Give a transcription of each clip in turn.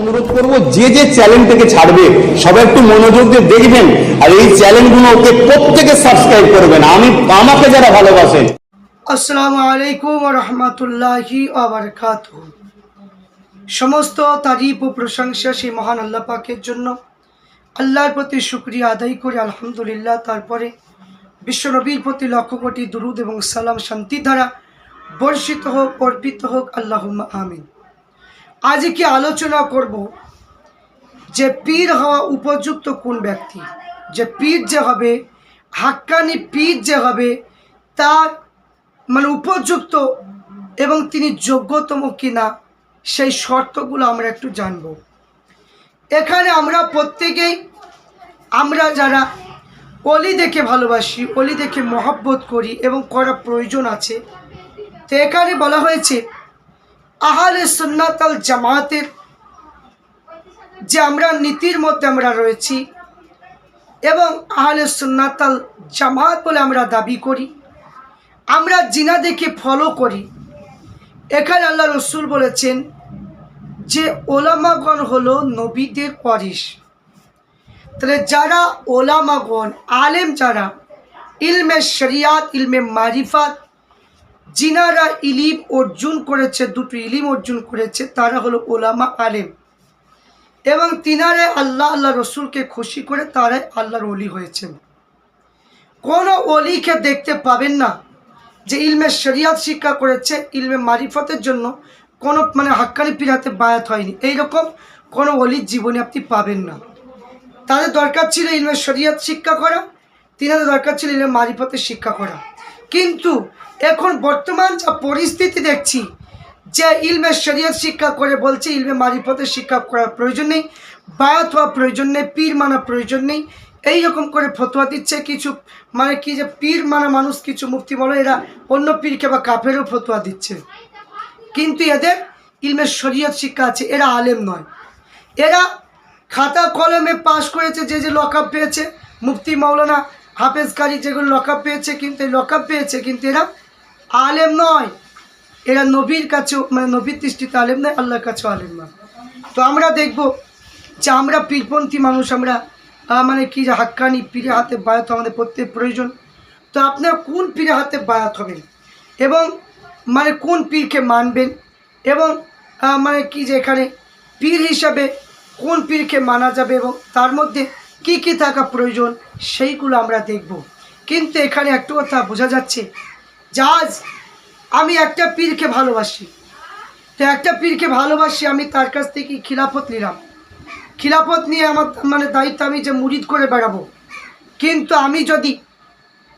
অনুরোধ করব, যে যে চ্যানেলটাকে ছাড়বে, সবাই একটু মনোযোগ দিয়ে দেখবেন, আর এই চ্যানেলগুলো ওকে প্রত্যেকে সাবস্ক্রাইব করবেন। আমি, আমাকে যারা ভালোবাসেন আসসালামু আলাইকুম রহমতুল্লাহি সমস্ত তারিফ ও প্রশংসা সেই মহান আল্লাহ জন্য। আল্লাহর প্রতি শুক্রিয়া আদায় করে আলহামদুলিল্লাহ, তারপরে বিশ্বনবীর প্রতি লক্ষ কোটি দুরুদ এবং সালাম শান্তি দ্বারা বর্ষিত হোক, অর্পিত হোক আল্লাহ আমিন। আজ কি আলোচনা করব যে পীর হওয়া উপযুক্ত কোন ব্যক্তি? যে পীর যে হবে, হাক্কানি পীর যে হবে, তার মানে উপযুক্ত এবং তিনি যোগ্যতম কিনা সেই শর্তগুলো আমরা একটু জানব। এখানে আমরা প্রত্যেকেই, আমরা যারা অলি দেখে ভালোবাসি, অলি দেখে মহব্বত করি এবং করা প্রয়োজন আছে, তো এখানে বলা হয়েছে আহালে সুন্নাতাল জামাতের যে আমরা নীতির মধ্যে আমরা রয়েছি এবং আহলে সুন্নাতাল জামাত বলে আমরা দাবি করি, আমরা জিনা দেখে ফলো করি। এখানে আল্লাহ রসুল বলেছেন যে ওলামাগণ হলো নবীদের ওয়ারিস তাহলে যারা ওলামাগণ, আলেম যারা, ইলমে শরিয়াত, ইলমে মারিফাত জিনারা ইলিম অর্জন করেছে, দুটো ইলিম অর্জন করেছে, তারা হলো ওলামা আলেম। এবং তিনারে আল্লাহ আল্লাহ রসুলকে খুশি করে তারাই আল্লাহর অলি হয়েছেন। কোনো অলিকে দেখতে পাবেন না যে ইলমে শরিয়াত শিক্ষা করেছে, ইলমে মারিফতের জন্য কোনো মানে হাক্কানি পিরাতে বায়াত হয়নি। এইরকম কোনো অলির জীবনে আপনি পাবেন না। তাদের দরকার ছিল ইলমে শরিয়াত শিক্ষা করা, তিনাদের দরকার ছিল ইলমে মারিফতের শিক্ষা করা। কিন্তু এখন বর্তমান যা পরিস্থিতি দেখছি, যে ইলমে শরিয়ত শিক্ষা করে বলছে, ইলমে মারিফতের শিক্ষা করার প্রয়োজন নেই বায়াত হওয়া প্রয়োজন নেই, পীর মানা প্রয়োজন নেই, এইরকম করে ফতোয়া দিচ্ছে কিছু মানে কি যে পীর মানা মানুষ, কিছু মুক্তি বলো, এরা অন্য পীরকে বা কাফেরও ফতোয়া দিচ্ছে। কিন্তু এদের ইলমে শরিয়ত শিক্ষা আছে, এরা আলেম নয়। এরা খাতা কলমে পাশ করেছে, যে যে লকআপ পেয়েছে, মুফতি মাওলানা হাফেজ কারি যেগুলো লকআপ পেয়েছে, কিন্তু এই লকআপ পেয়েছে, কিন্তু এরা আলেম নয়। এরা নবীর কাছেও মানে নবীর দৃষ্টিতে আলেম নয়, আল্লাহর কাছেও আলেম নয়। তো আমরা দেখব যে আমরা পীরপন্থী মানুষ, আমরা মানে কি যে হাক্কানি পীরে হাতে বায়াত আমাদের প্রত্যেক প্রয়োজন। তো আপনার কোন পীরে হাতে বায়াত হবেন? এবং মানে কোন পীরকে মানবেন? এবং মানে কি যে এখানে পীর হিসাবে কোন পীরকে মানা যাবে? এবং তার মধ্যে কি কি থাকা প্রয়োজন সেইগুলো আমরা দেখব। কিন্তু এখানে একটু কথা বোঝা যাচ্ছে যে আজ আমি একটা পীরকে ভালোবাসি। তো একটা পীরকে ভালোবাসি আমি তার কাছ থেকে খিলাফত নিলাম। খিলাফত নিয়ে আমার মানে দায়িত্ব আমি যে মুরিদ করে বেড়াবো। কিন্তু আমি যদি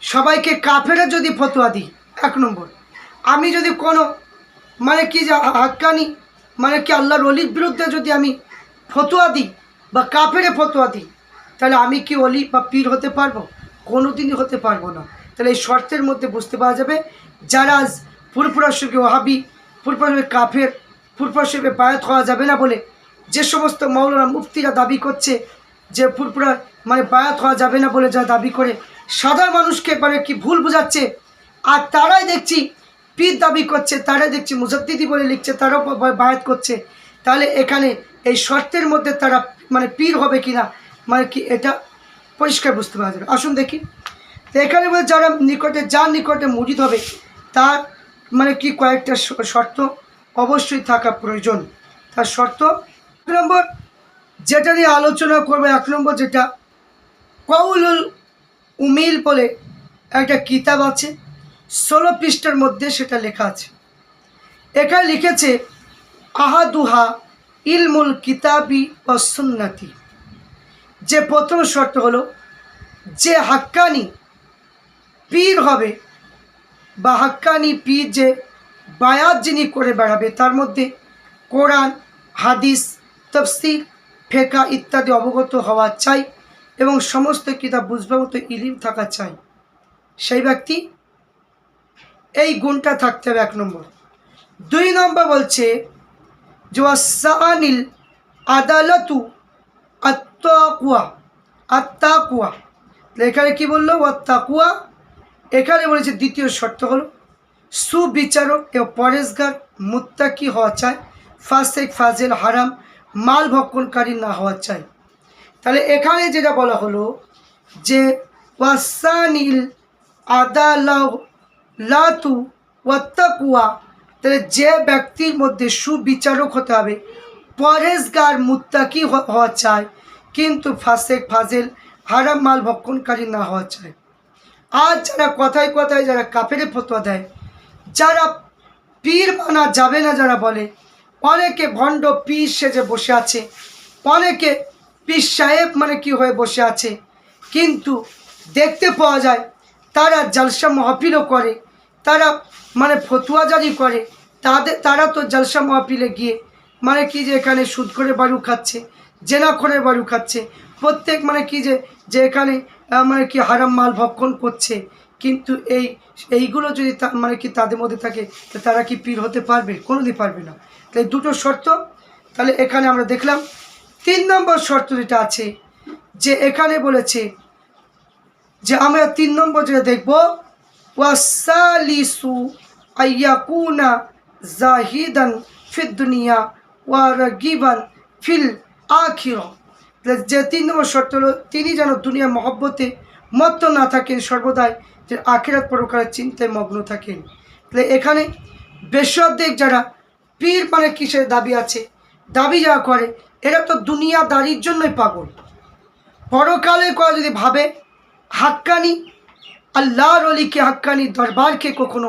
সবাইকে কাফেরা যদি ফতোয়া দিই, এক নম্বর, আমি যদি কোনো মানে কি যে হাক্কানি মানে কি আল্লাহর অলির বিরুদ্ধে যদি আমি ফতোয়া দিই বা কাফেরে ফতোয়া দিই তাহলে আমি কি অলি বা পীর হতে পারব? কোনো দিনই হতে পারব না। তাহলে এই শর্তের মধ্যে বুঝতে পারা যাবে, যারা আজ ফুরফুরা শরীফে ওহাবি ফুরফুরা শরীফে কাফের ফুরফুরা শরীফে বায়াত হওয়া যাবে না বলে যে সমস্ত মৌলানা মুফতিরা দাবি করছে যে ফুরফুরা মানে বায়াত হওয়া যাবে না বলে যা দাবি করে, সাধারণ মানুষকে মানে কি ভুল বোঝাচ্ছে? আর তারাই দেখছি পীর দাবি করছে, তারাই দেখছি মুজাদ্দিদি বলে লিখছে, তারাও বায়াত করছে। তাহলে এখানে এই শর্তের মধ্যে তারা মানে পীর হবে কিনা? মানে কি এটা পরিষ্কার বুঝতে পারা যাবে। আসুন দেখি। তো এখানে বলে যারা নিকটে, যার নিকটে মুজিদ হবে, তার মানে কি কয়েকটা শর্ত অবশ্যই থাকা প্রয়োজন। তার শর্ত, এক নম্বর, যেটা নিয়ে আলোচনা করব, এক নম্বর যেটা কৌলুল উমিল বলে একটা কিতাব আছে, ষোলো পৃষ্ঠার মধ্যে সেটা লেখা আছে। এখানে লিখেছে, আহাদুহা ইলমুল কিতাবি ও সুন্নাতি। যে প্রথম শর্ত হলো যে হাক্কানি পীর হবে বা হাক্কানি পীর যে বায়াত যিনি করে বেড়াবে, তার মধ্যে কোরআন, হাদিস, তফসির ফেকা ইত্যাদি অবগত হওয়া চাই এবং সমস্ত কিতাব বুঝবার মতো ইলিম থাকা চাই। সেই ব্যক্তি এই গুণটা থাকতে হবে এক নম্বর। দুই নম্বর বলছে, যে আদালতু আত্মাকুয়া আত্মাকুয়া এখানে কি বলল? আত্মাকুয়া এখানে বলেছে দ্বিতীয় শর্ত হলো সুবিচারক এবং পরেশগার মুত্তাকি হওয়া চায় ফাসেক, ফাজেল, হারাম, মাল ভক্ষণকারী না হওয়া চাই। তাহলে এখানে যেটা বলা হলো যে ওয়াসানিল আদালাউ লাতু ওয়াত্তাকুয়া, তাহলে যে ব্যক্তির মধ্যে সুবিচারক হতে হবে, পরেশগার মুত্তাকি হওয়া চায় কিন্তু ফাসেক ফাজেল হারাম মাল ভক্ষণকারী না হওয়া চাই। আজ যারা কথায় কথায় যারা কাফেরে ফতোয়া দেয়, যারা পীর মানা যাবে না যারা বলে, অনেকে ভণ্ড পীর সেজে বসে আছে, অনেকে পীর সাহেব মানে কি হয়ে বসে আছে, কিন্তু দেখতে পাওয়া যায় তারা জলসা মহফিলও করে, তারা মানে ফতুয়া জারি করে, তাদের, তারা তো জলসা মহফিলে গিয়ে মানে কি যে এখানে সুদ করে বাড়ু খাচ্ছে জেনা করে বাড়ু খাচ্ছে প্রত্যেক মানে কি যে যে এখানে মানে কি হারাম মাল ভক্ষণ করছে, কিন্তু এই, এইগুলো যদি মানে কি তাদের মধ্যে থাকে তারা কি পীর হতে পারবে? কোনোদিন পারবে না। তাই দুটো শর্ত, তাহলে এখানে আমরা দেখলাম, তিন নম্বর শর্ত যেটা আছে, যে এখানে বলেছে যে আমরা তিন নম্বর যেটা দেখব, ওয়াসালিসু আইয়াকুনা জাহিদান ফিদ দুনিয়া ওয়া রাগিবান ফিল আখির। যে তিন নম্বর শর্ত হলো, তিনি যেন দুনিয়া মহব্বতে মত্ত না থাকেন, সর্বদাই যে আখিরাত পরকারের চিন্তায় মগ্ন থাকেন। তাহলে এখানে বেশাদ্দিক যারা পীর মানে কিসের দাবি আছে, দাবি যারা করে, এরা তো দুনিয়াদারির জন্যই পাগল। পরকালে করা যদি ভাবে, হাক্কানি, আল্লাহর অলিকে হাক্কানি দরবারকে কখনো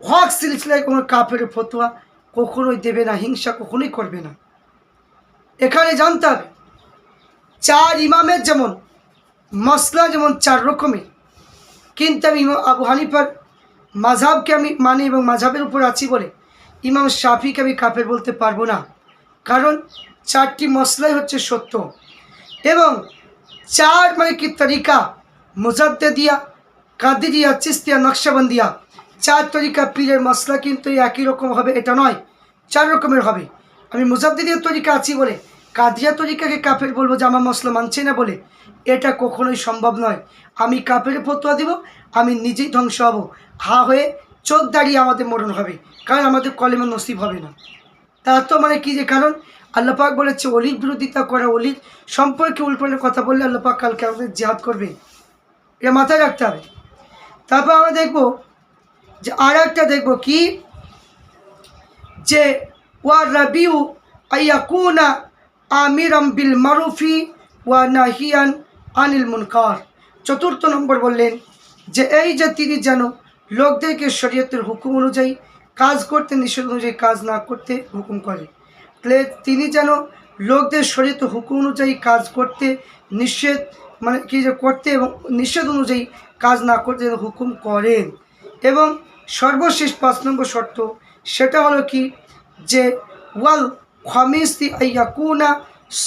হক সিলসিলায় কোনো কাপের ফতোয়া কখনোই দেবে না, হিংসা কখনোই করবে না। এখানে জানতে হবে, চার ইমামের যেমন মশলা যেমন চার রকমের, কিন্তু আমি আবু হানিফার মাঝাবকে আমি মানি এবং মাঝাবের উপর আছি বলে ইমাম শাফিকে আমি কাপের বলতে পারব না। কারণ চারটি মশলাই হচ্ছে সত্য এবং চার মানে কি তরিকা? মুজাদ্দে দিয়া কাদিরিয়া চিস্তিয়া, নকশাবন্দিয়া। চার তরিকা পীরের মশলা কিন্তু একই রকম হবে, এটা নয়, চার রকমের হবে। আমি মুজাদ্দিদের তরিকা আছি বলে, কাদিয়া তরিকাকে কাফের বলব আমার মশলা মানছে না বলে, এটা কখনোই সম্ভব নয়। আমি কাপের ফতোয়া দিব, আমি নিজেই ধ্বংস হব। হা হয়ে চোখ দাঁড়িয়ে আমাদের মরণ হবে, কারণ আমাদের কলেমা নসিব হবে না। তা তো মানে কি যে কারণ? আল্লাপাক বলেছে অলির বিরোধিতা করা অলির সম্পর্কে উল্পনের কথা বললে আল্লাপাক কালকে আমাদের জেহাদ করবে। এটা মাথায় রাখতে হবে। তারপর আমরা দেখব যে আর একটা দেখব কি? যে ওয়া রাবিউ আইয়াকুনা আমিরাম বিল মারুফি ওয়া নাহিয়ান আনিল মুনকার চতুর্থ নম্বর বললেন যে, এই যে তিনি যেন লোকদেরকে শরীয়তের হুকুম অনুযায়ী কাজ করতে, নিষেধ অনুযায়ী কাজ না করতে হুকুম করে। তিনি যেন লোকদের শরীয়ত হুকুম অনুযায়ী কাজ করতে, নিষেধ মানে কি যে করতে এবং নিষেধ অনুযায়ী কাজ না করতে হুকুম করেন। এবং সর্বশেষ পাঁচ নম্বর শর্ত, সেটা হলো কি যে, ওয়াল খামিস্তি আইয়াকুনা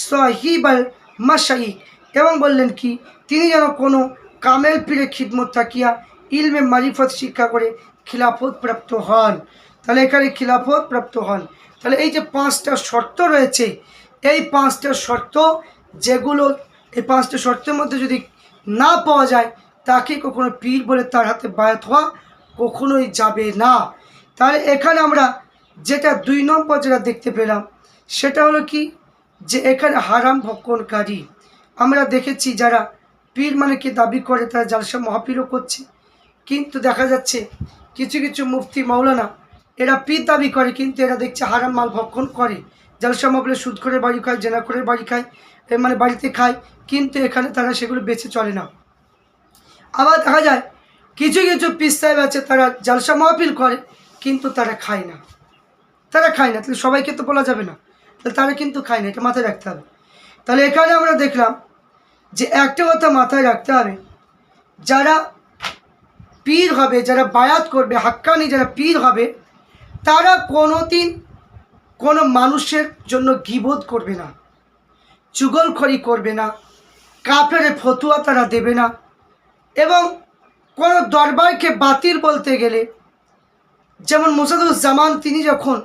সাহিবাল মাসাইক এবং বললেন কি, তিনি যেন কোনো কামেল পীরে খিদমত থাকিয়া ইলমে মারিফত শিক্ষা করে খিলাফত প্রাপ্ত হন। তাহলে এখানে খিলাফত প্রাপ্ত হন। তাহলে এই যে পাঁচটা শর্ত রয়েছে, এই পাঁচটা শর্ত যেগুলো, এই পাঁচটা শর্তের মধ্যে যদি না পাওয়া যায়, তাকে কখনো পীর বলে তার হাতে বায়াত হওয়া কখনোই যাবে না। তাহলে এখানে আমরা যেটা দুই নম্বর যেটা দেখতে পেলাম, সেটা হলো কি? যে এখানে হারাম ভক্ষণকারী। আমরা দেখেছি যারা পীর মানে কি দাবি করে, তারা জালসা মহাপীরও করছে। কিন্তু দেখা যাচ্ছে কিছু কিছু মুফতি মাওলানা, এরা পীর দাবি করে, কিন্তু এরা দেখছে হারাম মাল ভক্ষণ করে। জালসা মাহলে সুদ করে বাড়ি খায়, জেনা করে বাড়ি খায় মানে বাড়িতে খায়, কিন্তু এখানে তারা সেগুলো বেঁচে চলে না। আবার দেখা যায়, কিছু কিছু পিস সাহেব আছে, তারা জালসা মাহফিল করে, কিন্তু তারা খায় না। তারা খায় না, তাহলে সবাইকে তো বলা যাবে না। তাহলে তারা কিন্তু খায় না, এটা মাথায় রাখতে হবে। তাহলে এখানে আমরা দেখলাম যে একটা কথা মাথায় রাখতে হবে, যারা পীর হবে, যারা বায়াত করবে, হাক্কানি যারা পীর হবে, তারা কোনো দিন কোনো মানুষের জন্য গিবোধ করবে না, চুগলখড়ি করবে না কাপের ফতুয়া তারা দেবে না এবং কোনো দরবারকে বাতিল বলতে গেলে, যেমন মুসাদুজ্জামান, তিনি যখন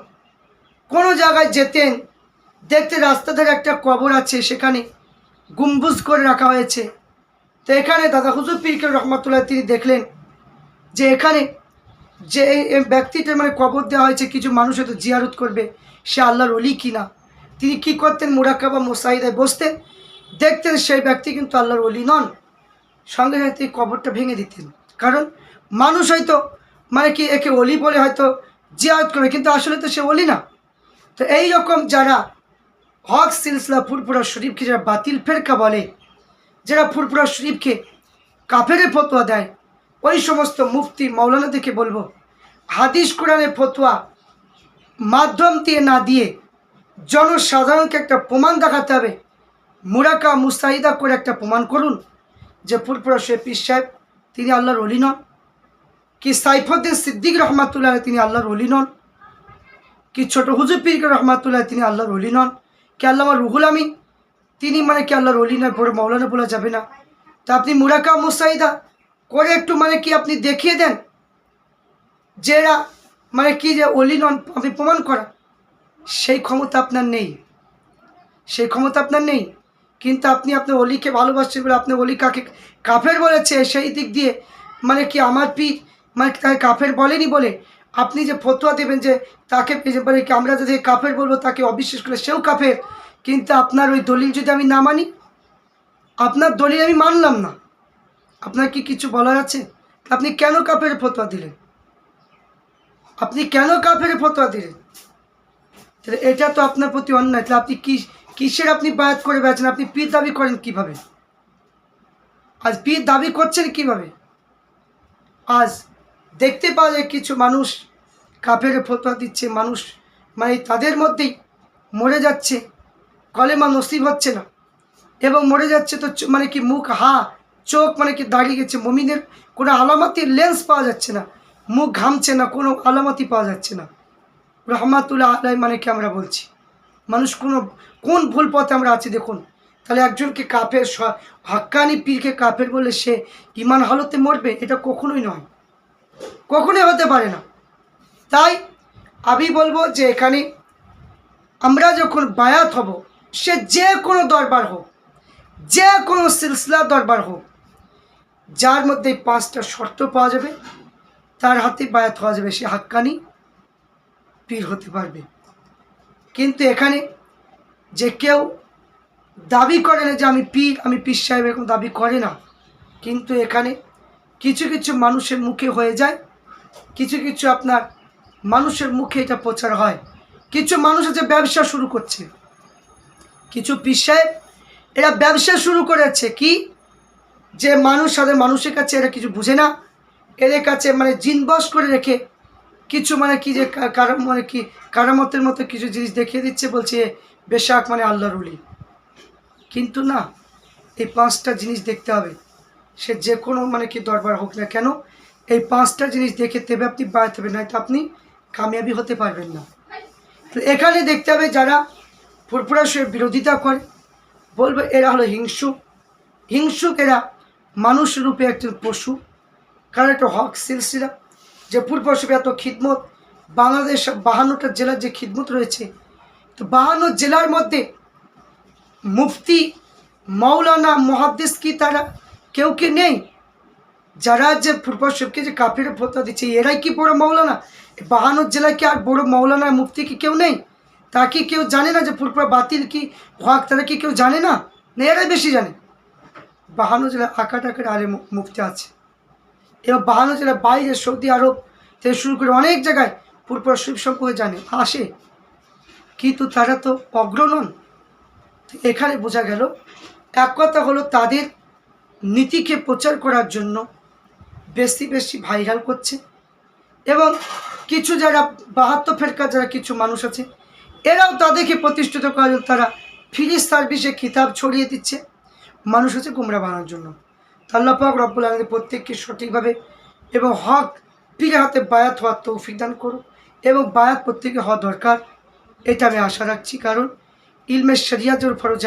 কোনো জায়গায় যেতেন, দেখতে রাস্তা ধারে একটা কবর আছে, সেখানে গুম্বুজ করে রাখা হয়েছে। তো এখানে দাদা হুজুর পীরকে রহমতুল্লাহ তিনি দেখলেন যে এখানে যে ব্যক্তিটার মানে কবর দেওয়া হয়েছে, কিছু মানুষ হয়তো জিয়ারত করবে, সে আল্লাহর অলি কিনা। তিনি কি করতেন? মুরাক্কা বা মোসাইদায় বসতেন, দেখতেন সেই ব্যক্তি কিন্তু আল্লাহর অলি নন। সঙ্গে সঙ্গে তিনি কবরটা ভেঙে দিতেন। কারণ মানুষ হয়তো মানে কি একে অলি বলে হয়তো জিয়াত করে কিন্তু আসলে তো সে অলি না। তো এই রকম যারা হক সিলসিলা ফুরপুরা শরীফকে যারা বাতিল ফেরকা বলে, যারা ফুরপুরা শরীফকে কাফেরে ফতোয়া দেয়, ওই সমস্ত মুফতি মৌলানাদেরকে বলব, হাদিস কোরআনের ফতোয়া মাধ্যম দিয়ে না দিয়ে জনসাধারণকে একটা প্রমাণ দেখাতে হবে। মুরাকা মুস্তাহিদা করে একটা প্রমাণ করুন যে ফুরপুরা শরীফ সাহেব তিনি আল্লাহর অলি নন, কি সাইফুদ্দিন সিদ্দিক রহমাতুল্লাহ তিনি আল্লাহর অলি নন কি ছোট হুজুর পীর রহমাতুল্লাহ, তিনি আল্লাহর অলি নন। কি আল্লামা রুহুল আমিন? তিনি মানে কি আল্লাহর অলি নয় বড় মৌলানা বলা যাবে না। তা আপনি মুরাকা মুসাইদা, করে একটু মানে কি আপনি দেখিয়ে দেন যে এরা মানে কি যে অলি নন, আপনি প্রমাণ করা সেই ক্ষমতা আপনার নেই। সেই ক্ষমতা আপনার নেই। কিন্তু আপনি আপনার অলিকে ভালোবাসছেন বলে আপনি অলি কাকে কাফের বলেছে, সেই দিক দিয়ে মানে কি আমার পীর মানে তাকে কাফের বলেনি বলে আপনি যে ফতোয়া দেবেন যে তাকে কি আমরা যদি কাফের বলব তাকে অবিশ্বাস করে সেও কাফের, কিন্তু আপনার ওই দলিল যদি আমি না মানি, আপনার দলিল আমি মানলাম না। আপনার কি কিছু বলার আছে? আপনি কেন কাপের ফতোয়া দিলেন? আপনি কেন কাপের ফতোয়া দিলেন? তাহলে এটা তো আপনার প্রতি অন্যায়। তাহলে আপনি কি কিসের আপনি বায়াত করে বেড়াচ্ছেন? আপনি পীর দাবি করেন কীভাবে? আজ পীর দাবি করছেন কীভাবে? আজ দেখতে পাওয়া যায় কিছু মানুষ কাফের ফতোয়া দিচ্ছে, মানুষ মানে তাদের মধ্যেই মরে যাচ্ছে, কলেমা নসিব হচ্ছে না। এবং মরে যাচ্ছে তো মানে কি মুখ, হা, চোখ মানে কি দাঁড়িয়ে গেছে। মমিনের কোনো আলামতির লেন্স পাওয়া যাচ্ছে না, মুখ ঘামছে না, কোনো আলামতি পাওয়া যাচ্ছে না। রহমাতুল্লাহ আলাই মানে কি আমরা বলছি? মানুষ কোনো, কোন ভুল পথে আমরা আছি দেখুন। তাহলে একজনকে কাপের হাক্কানি পীরকে কাপের বলে সে ইমান হালতে মরবে, এটা কখনোই নয়। কখনোই হতে পারে না। তাই আমি বলব যে এখানে আমরা যখন বায়াত হব, সে যে কোনো দরবার হোক, যে কোনো সিলসিলা দরবার হোক, যার মধ্যে পাঁচটা শর্ত পাওয়া যাবে, তার হাতে বায়াত হওয়া যাবে, সে হাক্কানি পীর হতে পারবে। কিন্তু এখানে যে কেউ দাবি করে না যে আমি পীর আমি পীর সাহেব এরকম দাবি করে না। কিন্তু এখানে কিছু কিছু মানুষের মুখে হয়ে যায়, কিছু কিছু আপনার মানুষের মুখে এটা প্রচার হয়। কিছু মানুষ আছে ব্যবসা শুরু করছে। কিছু পীর এরা ব্যবসা শুরু করেছে কি? যে মানুষ সাথে মানুষের কাছে এরা কিছু বুঝে না। এদের কাছে মানে জিনবস করে রেখে কিছু মানে কি যে মানে কি কারামতের মতো কিছু জিনিস দেখিয়ে দিচ্ছে, বলছে, বেশাক মানে আল্লাহর উলি কিন্তু না, এই পাঁচটা জিনিস দেখতে হবে। সে যে কোনো মানে কি দরবার হোক না কেন, এই পাঁচটা জিনিস দেখে তবে আপনি বাড়াতে হবে, নয়তো আপনি কামিয়াবি হতে পারবেন না। তো এখানে দেখতে হবে যারা ফুরফুরা বিরোধিতা করে, বলবে এরা হলো হিংসুক হিংসুক এরা মানুষ রূপে একজন পশু, কারণ একটা হক সিলসিলা। যে পূর্ব পশ্চিমে এত খিদমত, বাংলাদেশ বাহান্নটা জেলার যে খিদমত রয়েছে, তো বাহান্ন জেলার মধ্যে মুফতি মৌলানা মহাদ্দেশ কি তারা? কেউ কি নেই? যারা যে পূর্ব পশ্চিমকে যে কাফির ভোতা দিচ্ছে, এরাই কি বড় মৌলানা বাহান্ন জেলায় কি আর বড় মৌলানা মুফতি কি কেউ নেই? তা কি কেউ জানে না যে পুরপুরা বাতিল কি হক তারা কি কেউ জানে না? এরাই বেশি জানে। বাহান্ন জেলায় আকাট আকার আরে মুফতি আছে। এবার বাহান্ন জেলার বাইরে সৌদি আরব থেকে শুরু করে অনেক জায়গায় পূর্ব শিব সম্পর্কে জানে, আসে। কিন্তু তারা তো অগ্র নন তো এখানে বোঝা গেল, এক কথা হলো তাদের নীতিকে প্রচার করার জন্য বেশি বেশি ভাইরাল করছে এবং কিছু যারা বাহাত্তর ফেরকা যারা কিছু মানুষ আছে, এরাও তাদেরকে প্রতিষ্ঠিত করার তারা ফ্রি সার্ভিসে কিতাব ছড়িয়ে দিচ্ছে মানুষ হচ্ছে গুমরা বানানোর জন্য। পাক রব্বুল আলমী প্রত্যেককে সঠিকভাবে এবং হক পীরের হাতে বায়াত হওয়ার তৌফিক দান করুক এবং বায়াত প্রত্যেকে হওয়া দরকার। এটা আমি আশা রাখছি, কারণ ইলমের শরিয়াতের ফরজ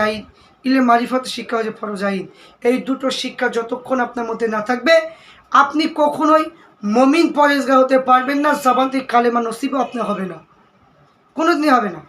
ইলমে মারিফত শিক্ষা হচ্ছে ফরজাইন এই দুটো শিক্ষা যতক্ষণ আপনার মধ্যে না থাকবে, আপনি কখনোই মমিন পরেজগা হতে পারবেন না জাবান্তিক কালেমা নসিবও আপনার হবে না। কোনোদিনই হবে না।